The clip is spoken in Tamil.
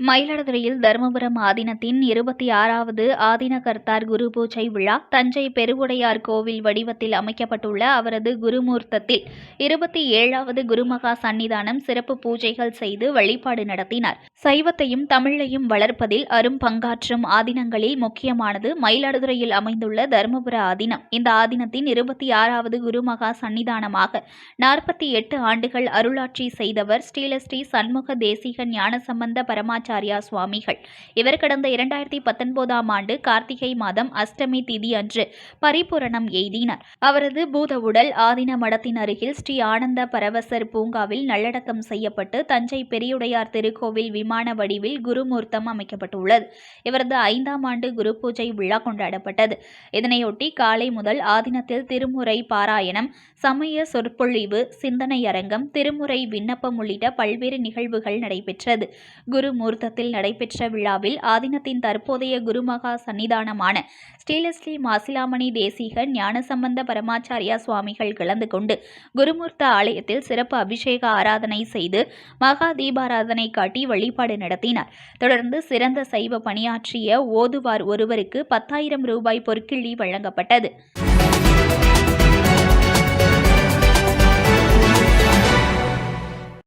மயிலாடுதுறையில் தருமபுரம் ஆதீனத்தின் இருபத்தி ஆறாவது ஆதீன கர்த்தார் குரு பூஜை விழா தஞ்சை பெருவுடையார் கோவில் வடிவத்தில் அமைக்கப்பட்டுள்ள அவரது குருமூர்த்தத்தில் இருபத்தி ஏழாவது குருமகா சன்னிதானம் சிறப்பு பூஜைகள் செய்து வழிபாடு நடத்தினார். சைவத்தையும் தமிழையும் வளர்ப்பதில் அரும் பங்காற்றும் ஆதீனங்களில் முக்கியமானது மயிலாடுதுறையில் அமைந்துள்ள தருமபுர ஆதீனம். இந்த ஆதீனத்தின் இருபத்தி ஆறாவது குருமகா சன்னிதானமாக நாற்பத்தி எட்டு ஆண்டுகள் அருளாட்சி செய்தவர் ஸ்ரீலஸ்ரீ சண்முக தேசிக ஞானசம்பந்த பரமாச்சாரியா சுவாமிகள். இவர் கடந்த இரண்டாயிரத்தி பத்தொன்பதாம் ஆண்டு கார்த்திகை மாதம் அஷ்டமி திதி அன்று பரிபூரணம் எய்தினார். அவரது பூத உடல் ஆதின மடத்தின் அருகில் ஸ்ரீ ஆனந்த பரவசர் பூங்காவில் நல்லடக்கம் செய்யப்பட்டு தஞ்சை பெரியுடையார் திருக்கோவில் விமான வடிவில் குருமூர்த்தம் அமைக்கப்பட்டுள்ளது. இவரது ஐந்தாம் ஆண்டு குரு பூஜை விழா கொண்டாடப்பட்டது. இதனையொட்டி காலை முதல் ஆதினத்தில் திருமுறை பாராயணம் சமய சொற்பொழிவு சிந்தனை அரங்கம் திருமுறை விண்ணப்பம் உள்ளிட்ட பல்வேறு நிகழ்வுகள் நடைபெற்றது. குருமூர்த்தி முகூர்த்தத்தில் நடைபெற்ற விழாவில் ஆதீனத்தின் தற்போதைய குருமகா சன்னிதானமான ஸ்ரீலஸ்ரீ மாசிலாமணி தேசிக ஞானசம்பந்த பரமாச்சாரியா சுவாமிகள் கலந்து கொண்டு குருமூர்த்த ஆலயத்தில் சிறப்பு அபிஷேக ஆராதனை செய்து மகா தீபாராதனை காட்டி வழிபாடு நடத்தினார். தொடர்ந்து சிறந்த சைவ பணியாற்றிய ஓதுவார் ஒருவருக்கு பத்தாயிரம் ரூபாய் பொற்கிள்ளி வழங்கப்பட்டது.